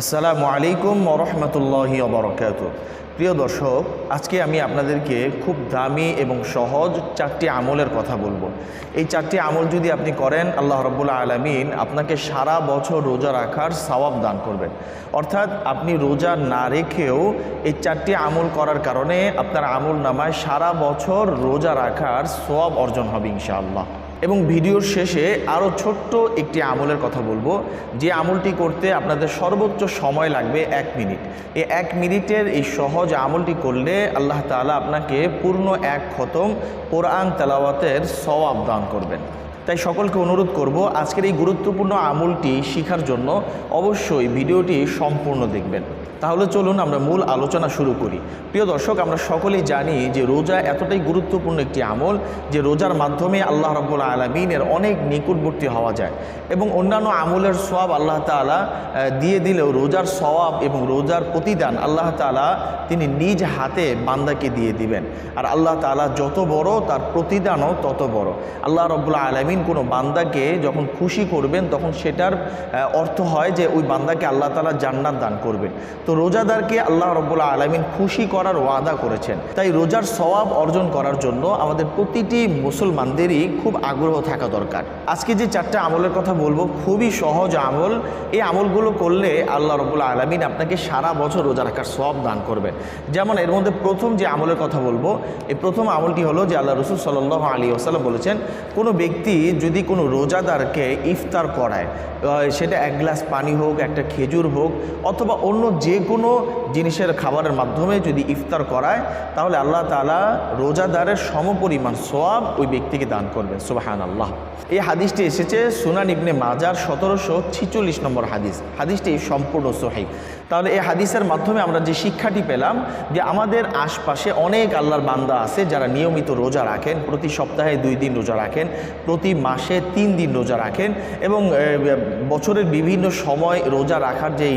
আসসালামু আলাইকুম ওরহমতুল্লাহি অবরকাত প্রিয় দর্শক, আজকে আমি আপনাদেরকে খুব দামি এবং সহজ চারটি আমলের কথা বলব। এই চারটি আমল যদি আপনি করেন, আল্লাহ রব্বুল্লা আলমিন আপনাকে সারা বছর রোজা রাখার সওয়াব দান করবেন। অর্থাৎ আপনি রোজা না রেখেও এই চারটি আমল করার কারণে আপনার আমল নামায় সারা বছর রোজা রাখার সওয়াব অর্জন হবে ইনশাআল্লাহ। এবং ভিডিওর শেষে আরও ছোট্ট একটি আমলের কথা বলব। যে আমলটি করতে আপনাদের সর্বোচ্চ সময় লাগবে এক মিনিট। এই এক মিনিটের এই সহজ আমলটি করলে আল্লাহ তালা আপনাকে পূর্ণ এক খতম কোরআন তালাওয়াতের সওয়াব দান করবেন। তাই সকলকে অনুরোধ করব আজকের এই গুরুত্বপূর্ণ আমলটি শেখার জন্য অবশ্যই ভিডিওটি সম্পূর্ণ দেখবেন। তাহলে চলুন আমরা মূল আলোচনা শুরু করি। প্রিয় দর্শক, আমরা সকলেই জানি যে রোজা এতটাই গুরুত্বপূর্ণ একটি আমল যে রোজার মাধ্যমে আল্লাহ রব্বুল আলমিনের অনেক নিকটবর্তী হওয়া যায় এবং অন্যান্য আমলের সওয়াব আল্লাহ তালা দিয়ে দিলেও রোজার সওয়াব এবং রোজার প্রতিদান আল্লাহ তালা তিনি নিজ হাতে বান্দাকে দিয়ে দিবেন। আর আল্লাহ তালা যত বড় তার প্রতিদানও তত বড়। আল্লাহ রব্বুল্লা আলমিন কোনো বান্দাকে যখন খুশি করবেন, তখন সেটার অর্থ হয় যে ওই বান্দাকে আল্লাহ তালা জান্নাত দান করবেন। তো রোজাদারকে আল্লাহ রব্বুল্লা আলমিন খুশি করার ওয়াদা করেছেন। তাই রোজার সওয়াব অর্জন করার জন্য আমাদের প্রতিটি মুসলমানদেরই খুব আগ্রহ থাকা দরকার। আজকে যে চারটা আমলের কথা বলব, খুবই সহজ আমল। এই আমলগুলো করলে আল্লাহ রব্বুল্লা আলমিন আপনাকে সারা বছর রোজা রাখার সব দান করবেন। যেমন এর মধ্যে প্রথম যে আমলের কথা বলব, এই প্রথম আমলটি হলো যে আল্লাহ রসুল সাল্লাহ আলী আসাল্লাম বলেছেন, কোনো ব্যক্তি যদি কোনো রোজাদারকে ইফতার করায় সেটা এক গ্লাস পানি হোক, একটা খেজুর হোক, অথবা অন্য যে কোনো জিনিসের খাবারের মাধ্যমে যদি ইফতার করায়, তাহলে আল্লাহ তালা রোজাদারের সমপরিমাণ সোয়াব ওই ব্যক্তিকে দান করবেন। সুবাহান আল্লাহ এই হাদিসটি এসেছে সুনান ইবনে মাজার সতেরোশো ছিচল্লিশ নম্বর হাদিস। হাদিসটি সম্পূর্ণ সহি। তাহলে এই হাদিসের মাধ্যমে আমরা যে শিক্ষাটি পেলাম যে আমাদের আশপাশে অনেক আল্লাহর বান্দা আছে যারা নিয়মিত রোজা রাখেন, প্রতি সপ্তাহে দুই দিন রোজা রাখেন, প্রতি মাসে তিন দিন রোজা রাখেন এবং বছরের বিভিন্ন সময় রোজা রাখার যেই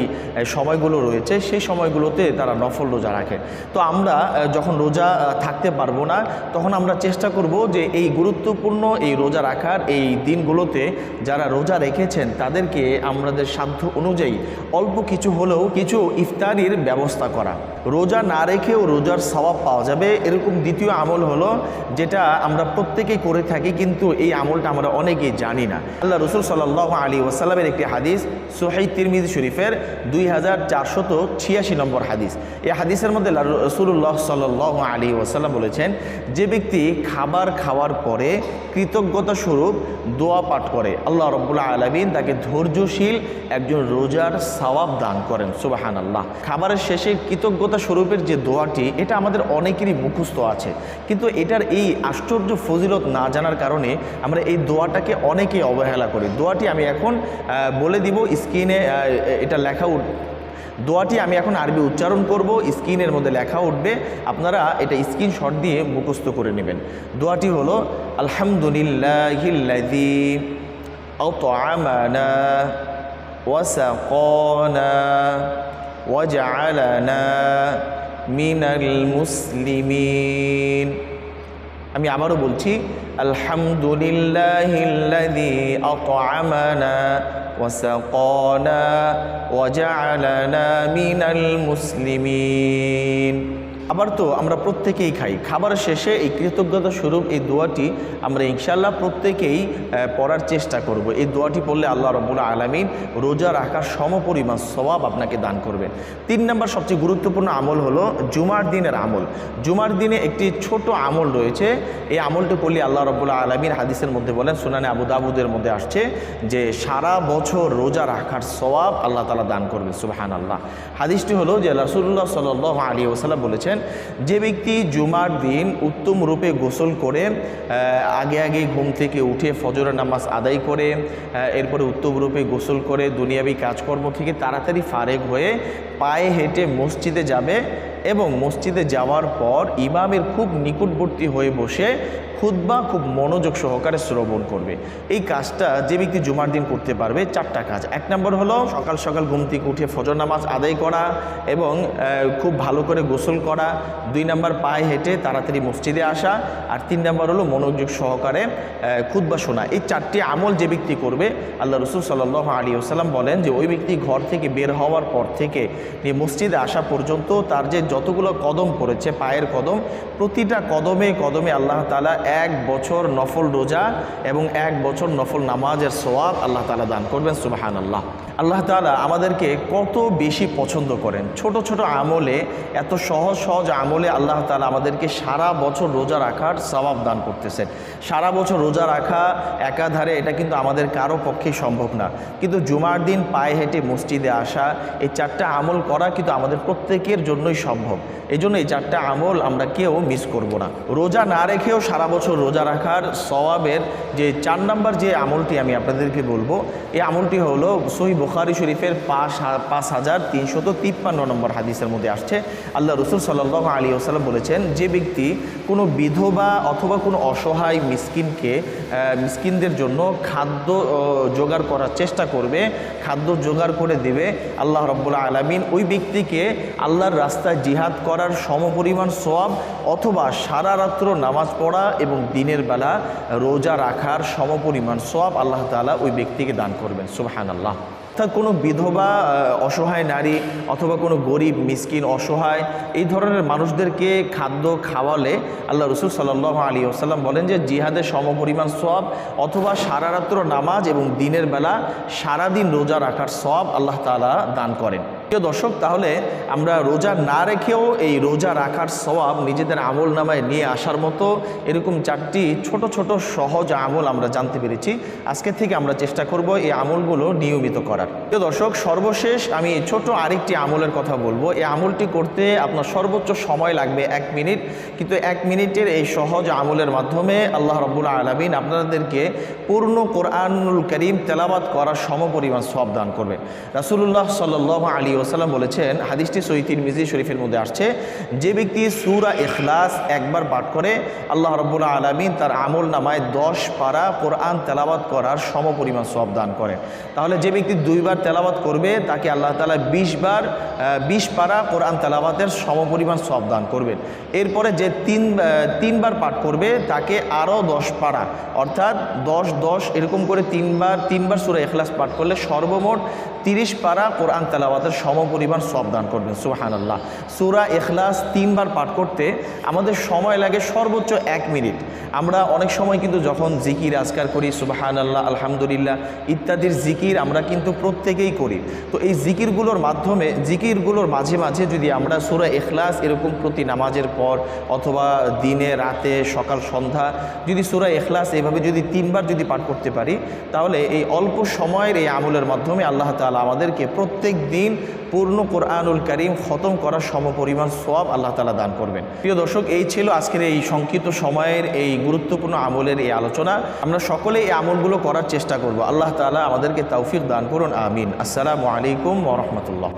সময়গুলো রয়েছে সেই সময়গুলোতে তারা নফল রোজা রাখেন। তো আমরা যখন রোজা থাকতে পারব না, তখন আমরা চেষ্টা করব যে এই গুরুত্বপূর্ণ এই রোজা রাখার এই দিনগুলোতে যারা রোজা রেখেছেন তাদেরকে আমাদের সাধ্য অনুযায়ী অল্প কিছু হলেও কিছু ইফতারির ব্যবস্থা করা। রোজা না রেখেও রোজার সওয়াব পাওয়া যাবে। এরকম দ্বিতীয় আমল হলো যেটা আমরা প্রত্যেকেই করে থাকি, কিন্তু এই আমলটা আমরা অনেকেই জানি না। আল্লাহ রসুল সাল্লাহ আলী ওসাল্লামের একটি হাদিস, সোহাই তিরমিজি শরীফের দুই হাজার চারশত ছিয়াশি নম্বর হাদিস। এই হাদিসের মধ্যে রসুল্লাহ সাল্লাহ আলী ওসাল্লাম বলেছেন, যে ব্যক্তি খাবার খাওয়ার পরে কৃতজ্ঞতা স্বরূপ দোয়া পাঠ করে, আল্লাহ রব্বুল্লাহ আলমিন তাকে ধৈর্যশীল একজন রোজার সওয়াব দান করেন। সুবাহান আল্লাহ খাবারের শেষে কৃতজ্ঞতা স্বরূপের যে দোয়াটি, এটা আমাদের অনেকেরই মুখস্থ আছে। কিন্তু এটার এই আশ্চর্য ফজিলত না জানার কারণে আমরা এই দোয়াটাকে অনেকেই অবহেলা করি। দোয়াটি আমি এখন বলে দিব, স্ক্রিনে এটা লেখা দোয়াটি আমি এখন আরবি উচ্চারণ করব, স্ক্রিনের মধ্যে লেখা উঠবে। আপনারা এটা স্ক্রিনশট দিয়ে মুখস্থ করে নেবেন। দোয়াটি হলো, আলহামদুলিল্লাহিল্লাযী আত'আমানা ওয়াসাকানা ওয়াজআলানা মিনাল মুসলিমিন আমি আবারও বলছি আলহামদুলিল্লাহিল্লাযী আত'আমানা ওয়াসাকানা ওয়াজআলানা মিনাল মুসলিমিন আবার তো আমরা প্রত্যেকেই খাই। খাবারের শেষে এই কৃতজ্ঞতা স্বরূপ এই দোয়াটি আমরা ইনশাল্লাহ প্রত্যেকেই পড়ার চেষ্টা করব। এই দোয়াটি পড়লে আল্লাহ রবুল্লা আলমিন রোজা রাখার সমপরিমাণ স্বভাব আপনাকে দান করবেন। তিন নম্বর সবচেয়ে গুরুত্বপূর্ণ আমল হলো জুমার দিনের আমল। জুমার দিনে একটি ছোট আমল রয়েছে। এই আমলটি করলে আল্লাহ রবুল্লা আলমিন হাদিসের মধ্যে বলেন, সুনানে আবু দাবুদের মধ্যে আসছে যে সারা বছর রোজা রাখার সওয়াব আল্লাহ তালা দান করবে সুবাহান আল্লাহ হাদিসটি হলো যে রাসুল্লাহ সাল আলী ওসাল্লাম বলেছেন যে ব্যক্তি জুমার দিন উত্তম রূপে গোসল করে আগে আগে ঘুম থেকে উঠে ফজর নামাজ আদায় করে এরপরে উত্তম রূপে গোসল করে দুনিয়াবি কাজকর্ম থেকে তাড়াতাড়ি ফারেক হয়ে পায়ে হেঁটে মসজিদে যাবে। এবং মসজিদে যাওয়ার পর ইমামের খুব নিকটবর্তী হয়ে বসে খুদ্া খুব মনোযোগ সহকারে শ্রবণ করবে। এই কাজটা যে ব্যক্তি জুমার দিন করতে পারবে, চারটা কাজ। এক নম্বর হলো সকাল সকাল ঘুম থেকে উঠে ফজর নামাজ আদায় করা এবং খুব ভালো করে গোসল করা। দুই নম্বর পায়ে হেঁটে তাড়াতাড়ি মসজিদে আসা। আর তিন নম্বর হলো মনোযোগ সহকারে খুদ্া শোনা। এই চারটি আমল যে ব্যক্তি করবে, আল্লাহ রসুল সাল্লাহ আলী বলেন যে, ওই ব্যক্তি ঘর থেকে বের হওয়ার পর থেকে মসজিদে আসা পর্যন্ত তার যে যতগুলো কদম পড়েছে, পায়ের কদম, প্রতিটা কদমে কদমে আল্লাহ তালা এক বছর নফল রোজা এবং এক বছর নফল নামাজের সোয়াব আল্লাহ তালা দান করবেন সুবাহান আল্লাহ আল্লাহ তালা আমাদেরকে কত বেশি পছন্দ করেন। ছোট ছোট আমলে, এত সহজ সহজ আমলে আল্লাহ তালা আমাদেরকে সারা বছর রোজা রাখার সবাব দান করতেছেন। সারা বছর রোজা রাখা একাধারে এটা কিন্তু আমাদের কারও পক্ষে সম্ভব না। কিন্তু জুমার দিন পায়ে হেঁটে মসজিদে আসা, এই চারটা আমল করা কিন্তু আমাদের প্রত্যেকের জন্যই সম্ভব। এই জন্য এই চারটা আমল আমরা কেউ মিস করব না। রোজা না রেখেও সারা বছর রোজা রাখার সওয়াবের যে চার নাম্বার যে আমলটি আমি আপনাদেরকে বলব, এই আমলটি হলো সহি বুখারি শরীফের পাঁচ পাঁচ হাজার তিনশত তিপ্পান্ন নম্বর হাদিসের মধ্যে আসছে। আল্লাহ রসুল সাল্লাহ আলী ওসাল্লাম বলেছেন, যে ব্যক্তি কোনো বিধবা অথবা কোনো অসহায় মিসকিনকে মিসকিনদের জন্য খাদ্য জোগাড় করার চেষ্টা করবে, খাদ্য জোগাড় করে দেবে, আল্লাহ রব্বুল্লা আলমিন ওই ব্যক্তিকে আল্লাহর রাস্তায় জিহাদ করার সমপরিমাণ সোয়াব অথবা সারা রাত্র নামাজ পড়া এবং দিনের বেলা রোজা রাখার সমপরিমাণ সোয়াব আল্লাহ তাআলা ওই ব্যক্তিকে দান করবেন সুবহান আল্লাহ অর্থাৎ কোনো বিধবা অসহায় নারী অথবা কোনো গরিব, মিসকিন, অসহায় এই ধরনের মানুষদেরকে খাদ্য খাওয়ালে আল্লাহ রসুল সাল্লাহ আলী আসাল্লাম বলেন যে জিহাদের সমপরিমাণ সব অথবা সারা রাত্র নামাজ এবং দিনের বেলা সারাদিন রোজা রাখার সব আল্লাহ তালা দান করেন। প্রিয় দর্শক, তাহলে আমরা রোজা না রেখেও এই রোজা রাখার সওয়াব নিজেদের আমল নামায় নিয়ে আসার মতো এরকম চারটি ছোট ছোট সহজ আমল আমরা জানতে পেরেছি। আজকে থেকে আমরা চেষ্টা করব এই আমলগুলো নিয়মিত করার। প্রিয় দর্শক, সর্বশেষ আমি ছোট আরেকটি আমলের কথা বলব। এই আমলটি করতে আপনার সর্বোচ্চ সময় লাগবে এক মিনিট। কিন্তু এক মিনিটের এই সহজ আমলের মাধ্যমে আল্লাহ রব্বুল আলমিন আপনাদেরকে পূর্ণ কোরআনুল করিম তেলাবাদ করার সমপরিমাণ সব দান করবেন। রাসুল্লাহ সাল্লাহ আলী ওসাল্লাম বলেছেন, হাদিসটি সৈতির মিজি শরীফের মধ্যে আসছে, যে ব্যক্তি সুরা এখলাস একবার পাঠ করে, আল্লাহ রব্বুল্লা আলমিন তার আমল নামায় দশ পারা কোরআন তেলাবাদ করার সমপরিমাণ সব দান করেন। তাহলে যে ব্যক্তি দুইবার তেলাবাদ করবে, তাকে আল্লাহ তালা বিশ বার বিশ পারা কোরআন তেলাবাতের সমপরিমাণ সব দান করবেন। এরপরে যে তিন তিনবার পাঠ করবে, তাকে আরও দশ পারা, অর্থাৎ দশ দশ, এরকম করে তিনবার তিনবার সুরা এখলাস পাঠ করলে সর্বমোট তিরিশ পারা কোরআন তেলাওয়াতের সমপরিমাণ সব দান করবেন সুবাহান আল্লাহ সুরা এখলাস তিনবার পাঠ করতে আমাদের সময় লাগে সর্বোচ্চ এক মিনিট। আমরা অনেক সময় কিন্তু যখন জিকির আজকার করি সুবাহান আল্লাহ আলহামদুলিল্লাহ ইত্যাদির জিকির আমরা কিন্তু প্রত্যেকেই করি। তো এই জিকিরগুলোর মাধ্যমে, জিকিরগুলোর মাঝে মাঝে যদি আমরা সুরা এখলাস এরকম প্রতি নামাজের পর অথবা দিনে, রাতে, সকাল, সন্ধ্যা যদি সুরা এখলাস এভাবে যদি তিনবার যদি পাঠ করতে পারি, তাহলে এই অল্প সময়ের এই আমলের মাধ্যমে আল্লাহ তাআলা আমাদেরকে প্রত্যেক দিন পূর্ণ কোরআনুল করিম খতম করার সমপরিমাণ সব আল্লাহ তালা দান করবেন। প্রিয় দর্শক, এই ছিল আজকের এই সংক্ষিপ্ত সময়ের এই গুরুত্বপূর্ণ আমলের এই আলোচনা। আমরা সকলে এই আমলগুলো করার চেষ্টা করব। আল্লাহ তালা আমাদেরকে তৌফিক দান করুন, আমিন। আসসালামু আলাইকুম ওয়া রাহমাতুল্লাহ।